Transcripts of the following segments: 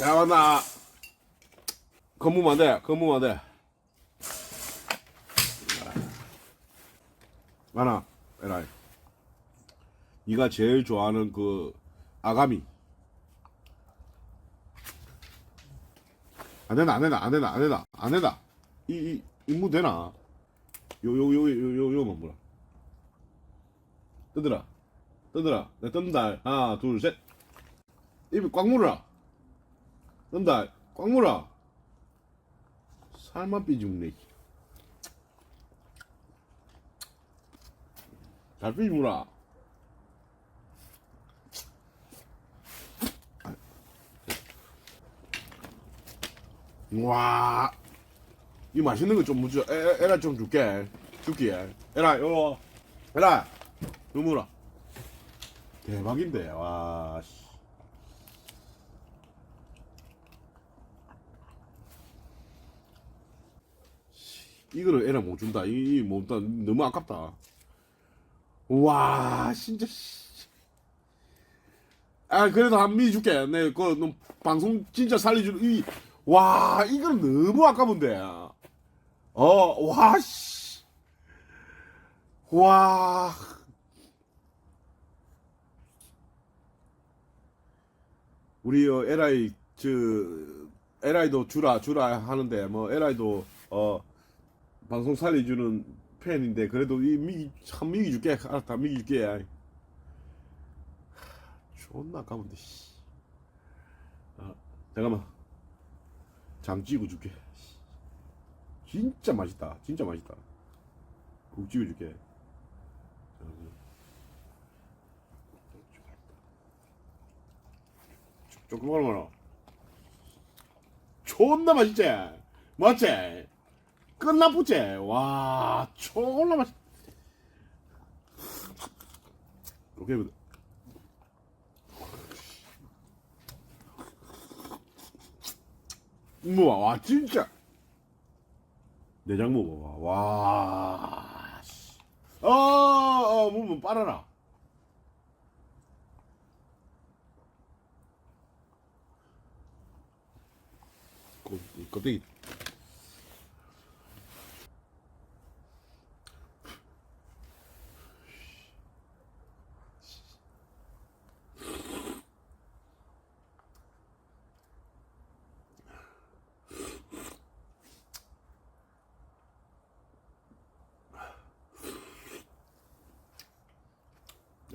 야, 왔나? 건무면 안 돼. 건무면 안 돼. 많아. 에라이. 네가 제일 좋아하는 그 아가미. 안 된다, 안 된다, 안 된다, 안 된다, 안 된다. 이, 이, 임무 되나? 요, 요, 요, 요, 요, 요만 뭐라. 뜨더라. 뜨더라. 내 뜬다. 하나, 둘, 셋. 입에 꽉 물어라. 꽉 물어. 살만 삐지 묵네. 잘 삐지 물어. 와, 이 맛있는 거 좀 무져. 에, 에, 에라 좀 줄게. 줄게. 에라, 요, 에라, 요 물어. 대박인데, 와, 씨. 이거를 에라 못 준다. 이, 이 못, 준다. 너무 아깝다. 와, 진짜, 씨. 아, 그래도 한미 줄게. 내, 그, 너 방송 진짜 살려주는, 이, 와, 이거는 너무 아까운데. 어, 와, 씨. 와. 우리 어, 에라이 저 에라이도 주라 주라 하는데 뭐 에라이도 어 방송 살려주는 팬인데 그래도 이 미기 참 미기 줄게 알았다 미기 줄게 하, 존나 아까운데 씨. 아, 잠깐만 장 찍어 줄게 진짜 맛있다 진짜 맛있다 국 찍어 줄게 조금만 먹어 존나 맛있지 맞지 끝나쁘지? 와 존나 맛있. 오케이 우와 와 진짜. 내장 먹어봐 와 씨. 어, 어, 몸은 빨아라. 거- 이 껍데기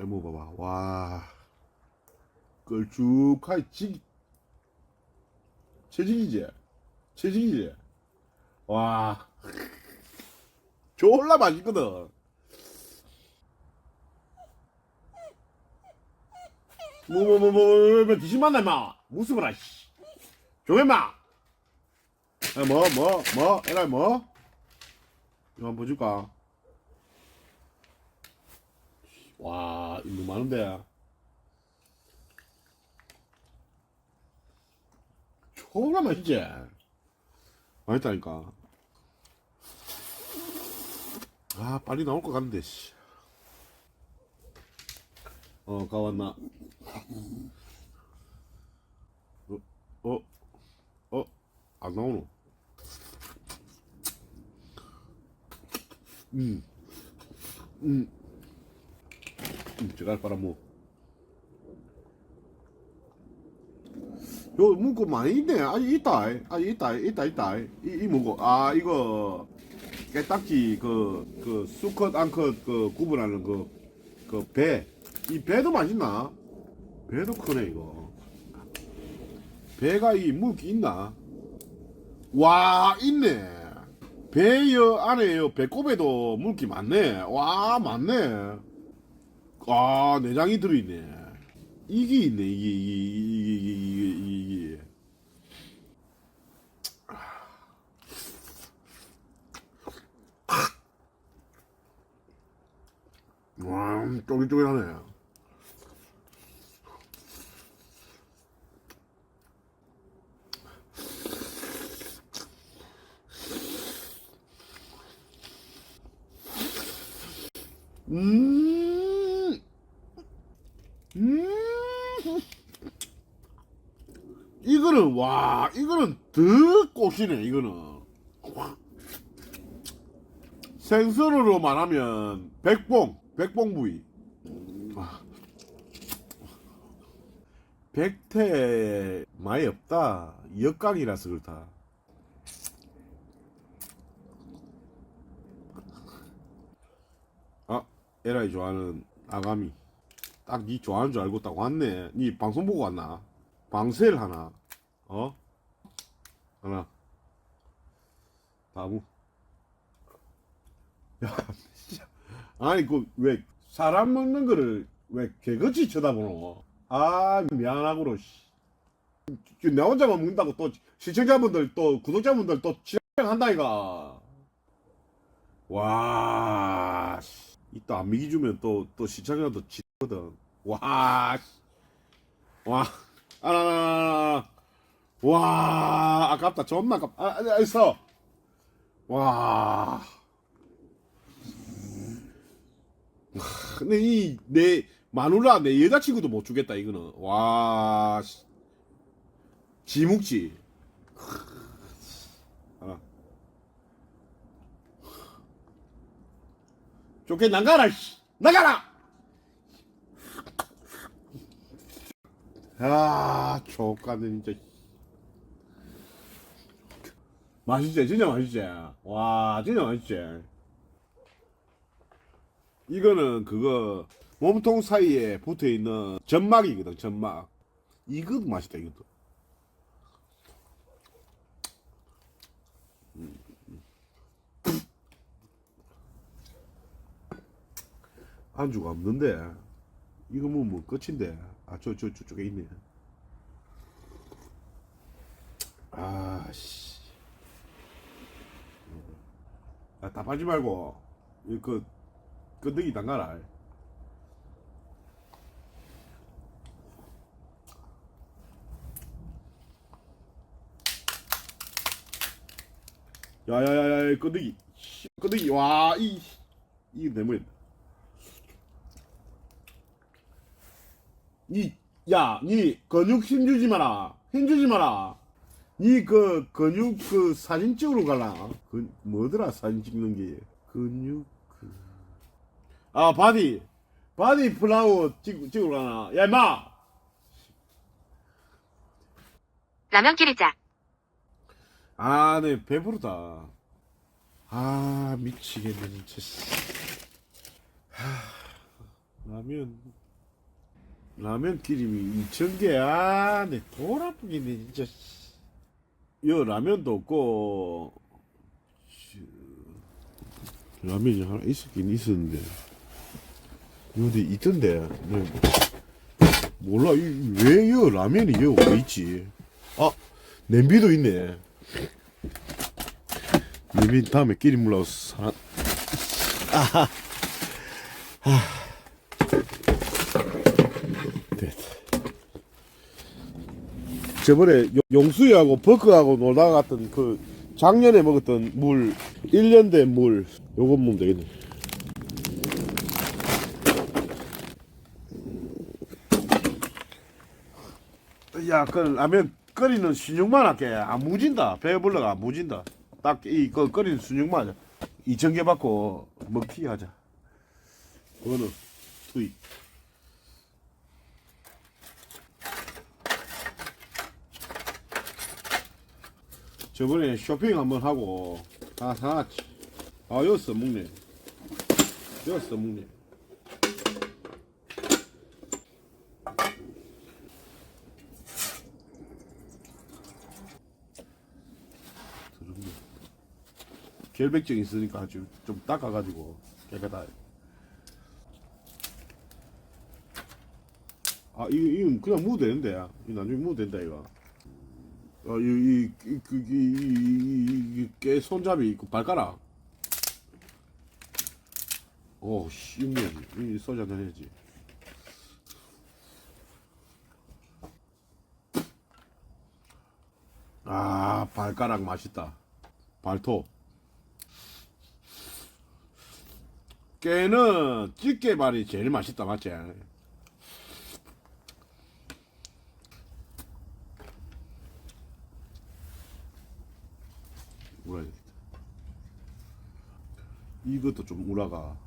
잘 먹어봐봐. 와. 걸쭉하게 지 채직이지? 채직이지? 와. 졸라 맛있거든. 뭐뭐뭐뭐 귀신 만나 임마 말아 씨. 조용히 임마 뭐뭐뭐 에라 뭐. 이거 한번 볼줄까 와 이거 많은데 졸라 맛있지 맛있다니까 아 빨리 나올 것 같은데 씨. 어 가왔나 어? 어? 어? 안 나오노 음. 음. 음, 제가 빨아먹 요 문구 많이 있네. 아직 있다. 아직 있다. 있다 있다. 이, 이 문구. 아 이거 깨딱지 그, 그 수컷 암컷 그 구분하는 그 그 배. 이 배도 맛있나? 배도 크네 이거. 배가 이 물기 있나? 와 있네. 배여 안에요 배꼽에도 물기 많네. 와 많네 아 내장이 들어있네. 이게 있네 이게 이게 이게 이게 이게, 이게. 와 쫄깃쫄깃하네 음, 음, 이거를 이거는 와 이거는 더 꽃이네 이거는. 생선으로 말하면 백봉 백봉 부위. 백태 많이 없다. 역강이라서 그렇다. 아 에라이 좋아하는 아가미. 딱 니 좋아하는 줄 알고 딱 왔네. 니 방송 보고 왔나? 방셀 하나 어 하나 나무 야 진짜 아니 그 왜 사람 먹는 거를 왜 개같이 쳐다보노 아 미안하구로 씨. 나 혼자만 먹는다고 또 시청자분들 또 구독자분들 또 지적한다 이가 와 씨. 이따 안 미기 주면 또 또 시청자도 지거든 와 씨. 와 아, 아, 아, 아. 와 아깝다. 존나 아깝다 아, 아, 있어. 와. 근데 이 내 마누라 내 여자친구도 못 주겠다 이거는. 와 씨. 지묵지. 하나 좋게 나가라 씨. 나가라! 아 족가네 진짜 맛있지? 진짜 맛있지? 와 진짜 맛있지? 이거는 그거 몸통 사이에 붙어 있는 점막이거든 점막. 이것도 맛있다 이것도. 안주가 없는데 이거 뭐, 뭐 끝인데. 아저 저 저쪽에 있네. 아씨 아 답하지 말고. 이그 끄덕이 담가라. 야야야야 끄덕이 씨, 끄덕이 와이 이게 내물 니, 야, 니 근육 힘 주지 마라. 힘 주지 마라. 니그 근육 그 사진 찍으러 갈라. 그 뭐더라 사진 찍는 게 근육 그. 아 바디, 바디 플라워 찍 찍으러 가나. 야 임마. 라면 끓이자. 아, 네 배부르다. 아 미치겠네 진짜. 씨. 하, 라면 라면 기름이 2,000개 아, 네 돌아쁘겠네 진짜. 씨. 여 라면도 없고 씨, 라면이 하나 있었긴 있었는데 여기 있던데 네. 몰라 왜여 라면이 여왜 있지? 아 냄비도 있네. 냄비 다음에 끼리 물러서 사. 아하. 됐 저번에 용- 용수이하고 버크하고 놀다가 갔던 그 작년에 먹었던 물 1년 된 물 요거 먹으면 되겠네. 야 그 라면 끓이는 순육만 할게. 안 무진다. 배불러가 안 무진다. 딱 이그 끓이는 순육만 2천 개 받고 먹튀 하자. 그거는 투입 저번에 쇼핑 한번 하고 사놨지. 아, 여기 써먹네. 여기 써먹네. 결백증 있으니까 아주 좀 닦아가지고 깨끗하게. 아, 이거, 이거 그냥 무도 되는데. 이거 나중에 무도 된다, 이거. 어, 이, 이, 이, 그, 이, 이, 이, 이, 깨 손잡이, 그 발가락. 오, 씨, 육면. 이 소주 한잔 해야지. 아, 발가락 맛있다. 발톱. 깨는 찌개발이 제일 맛있다, 맞지? 이것도 좀 우라가.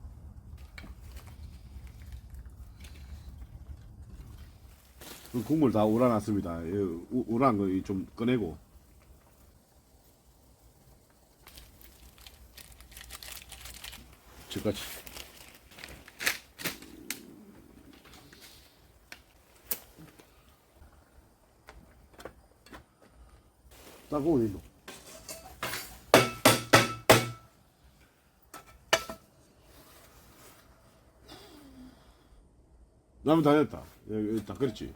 그 국물 다 우러났습니다. 이 우- 우러난 거좀 꺼내고. 저까지. 따고 이거. 라면 다 됐다. 여기, 여기 다 그렇지.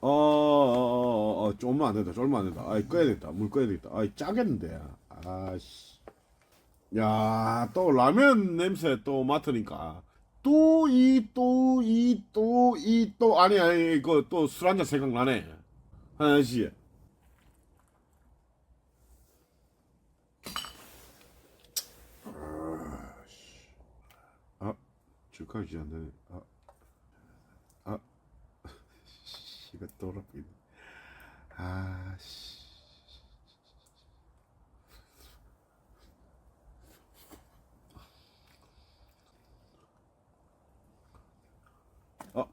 어, 어, 어, 어, 조금만 안 된다. 조금만 안 된다. 아이, 꺼야 되겠다. 물 꺼야 되겠다. 아이, 짜겠는데. 아씨. 야, 또 라면 냄새 또 맡으니까. 또, 이, 또, 이, 또, 이, 또, 아니, 아니, 이거 또 술 한잔 생각나네. 하나씩. 아, 축하하지 않네. 아, 아, 씨가 또라이네. 아, 씨. 아,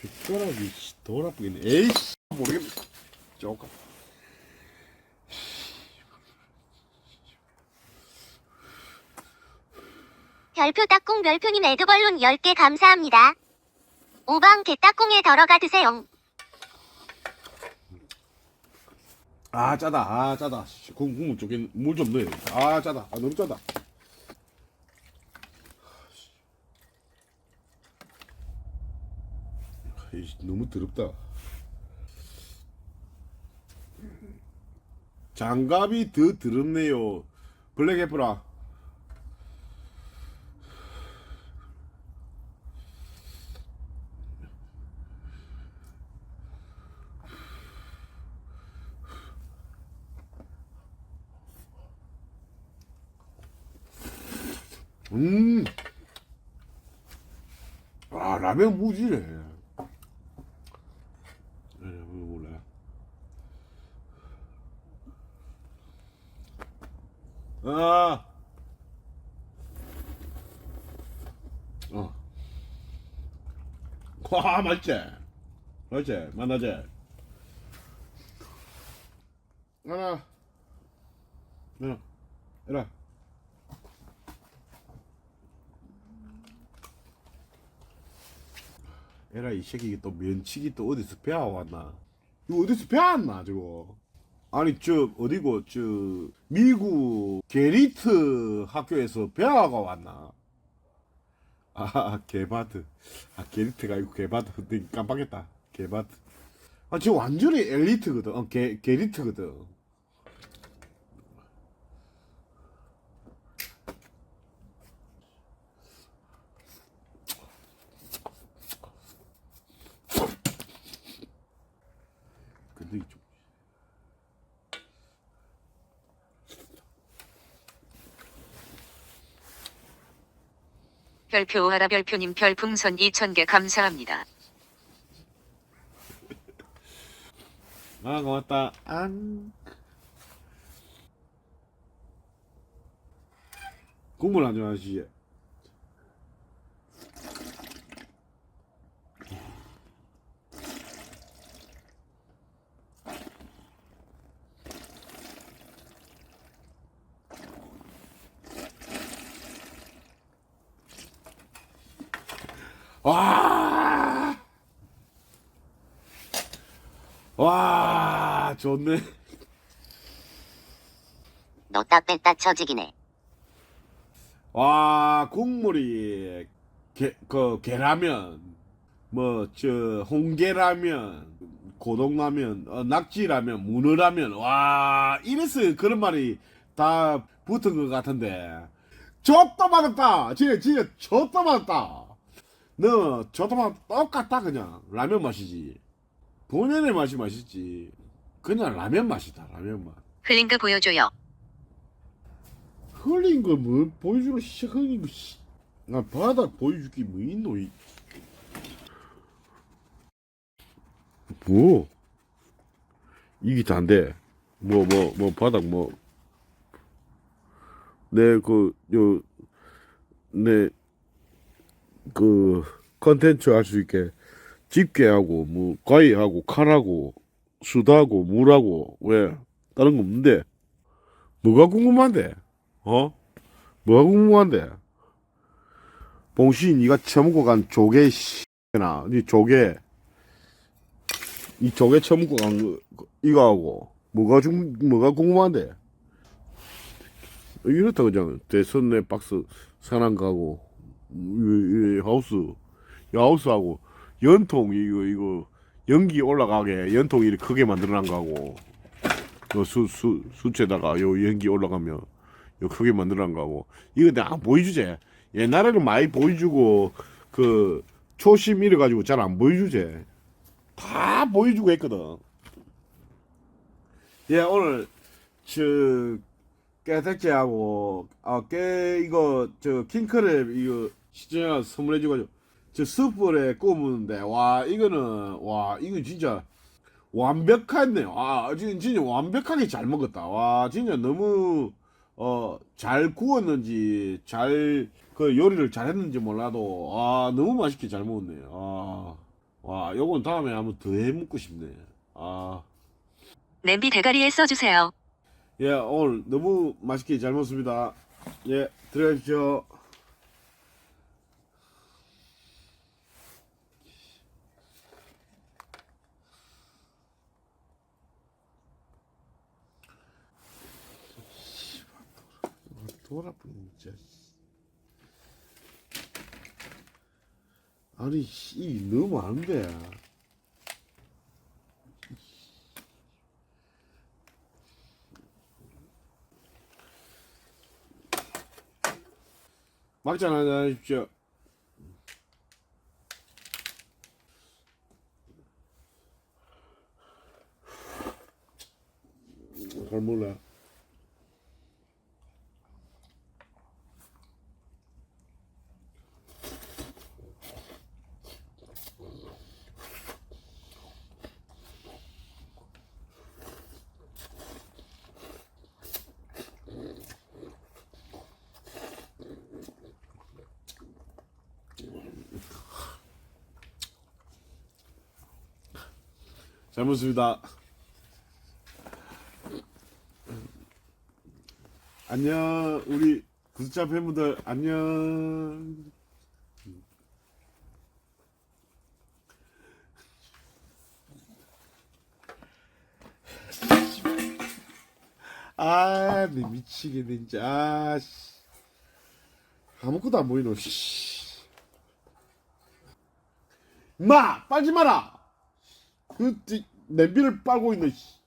젓가락이 씨, 더 나쁘겠네. 에이씨, 모르겠네. 조금. 별표 따꿍 별표님 에드벌룬 10개 감사합니다. 5방 개따꿍에 덜어가 드세요. 아 짜다. 아 짜다. 국물 쪽에 물 좀 넣어야 아 짜다. 아 너무 짜다. 에이씨, 너무 더럽다. 장갑이 더 더럽네요. 블랙 애플아 음. 아, 라면 무지네. 몰라. 아. 어. 와, 맛있지? 맛있지? 만나지? 하나. 하나. 이라. 에라 이 새끼 또 면치기 또 어디서 배워왔나? 이거 어디서 배웠나 저거? 아니 저 어디고 저 미국 게리트 학교에서 배워가 왔나? 아 게바드 아 게리트가 아니고 게바드 내 깜빡했다 게바드 아저 완전히 엘리트거든 어, 게, 게리트거든 별표 오하라 별표님 별풍선 2000개 감사합니다. 아 고맙다 안 국물 안 좋아하시지? 와! 와, 좋네. 넣다 뺐다 처지기네. 와, 국물이 게, 그 계라면 뭐 저 홍게라면 고동라면 어, 낙지라면 문어라면 와 이래서 그런 말이 다 붙은 것 같은데. 줬다 맞았다. 진짜 진짜 줬다 맞았다. 너 줬다. 맞 똑같다 그냥. 라면 맛이지. 본연의 맛이 맛있지 그냥 라면 맛이다 라면 맛 흘린 거 보여줘요. 흘린 거 뭐 보여주는 씨 흘린 거 씨. 나 바닥 보여줄게 뭐 있노 이. 뭐? 이게 다인데 뭐 뭐 뭐 바닥 뭐 내 그 요 내 그 컨텐츠 할 수 있게 집게하고 뭐 가위하고 칼하고 수다하고 물하고 왜 다른 거 없는데? 뭐가 궁금한데? 어? 뭐가 궁금한데? 봉시 니가 처먹고 간 조개 씨나 니 조개 이 조개 처먹고 간 거, 이거 하고 뭐가 중 뭐가 궁금한데? 이렇다 그냥. 대선 내 박스 산안 가고 이, 이 하우스 이 하우스하고 연통 이거 이거 연기 올라가게 연통 이렇게 크게 만들어놓은 거하고 요수수 수채다가 요 연기 올라가면 요 크게 만들어놓은 거하고. 이거 내가 안 보여주지. 옛날에는 많이 보여주고 그 초심 이래가지고 잘 안 보여주지. 다 보여주고 했거든. 예 오늘 저 깨택제하고 아깨 이거 저 킹크랩 이거 시청자 선물해줘가지고 저 스프에 구우는데 와 이거는 와 이거 진짜 완벽하네 와 진짜, 진짜 완벽하게 잘 먹었다 와 진짜 너무 어 잘 구웠는지 잘 그 요리를 잘했는지 몰라도 아 너무 맛있게 잘 먹었네 아와 요건 다음에 한번 더 해 먹고 싶네 아 냄비 대가리에 써주세요. 예, 오늘 너무 맛있게 잘 먹습니다. 예, 들어가십시오. 돌아보니 진짜. 아니, 이 너무 안 돼. 막장 한잔 하십시오. 잘 몰라. 잘 먹습니다. 안녕, 우리 구스차 팬분들 안녕. 아, 내 미치겠네 진짜. 아, 씨. 아무것도 안 보이노. 씨. 마, 빨지 마라. 그 지- 냄비를 빨고 있는 씨.